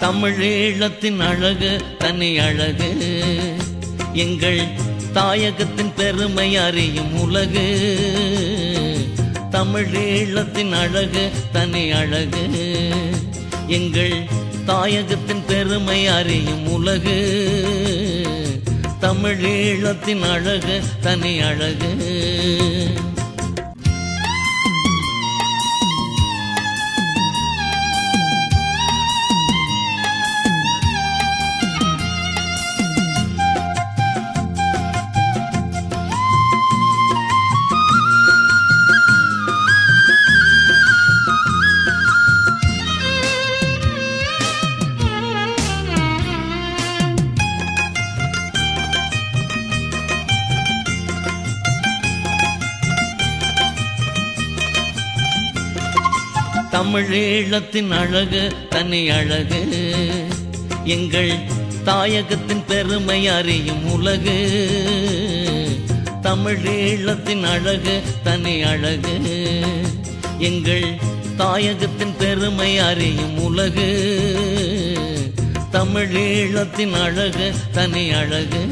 தமிழீழத்தின் அழகு தனி அழகு. எங்கள் தாயகத்தின் பெருமை அறியும் உலகு. தமிழீழத்தின் அழகு தனி அழகு. எங்கள் தாயகத்தின் பெருமை அறியும் உலகு. தமிழீழத்தின் அழகு தனி அழகு. தமிழீழத்தின் அழகு தனி அழகு. எங்கள் தாயகத்தின் பெருமை அறியும் உலகு. தமிழீழத்தின் அழகு தனி அழகு. எங்கள் தாயகத்தின் பெருமை அறியும் உலகு. தமிழீழத்தின் அழகு தனி அழகு.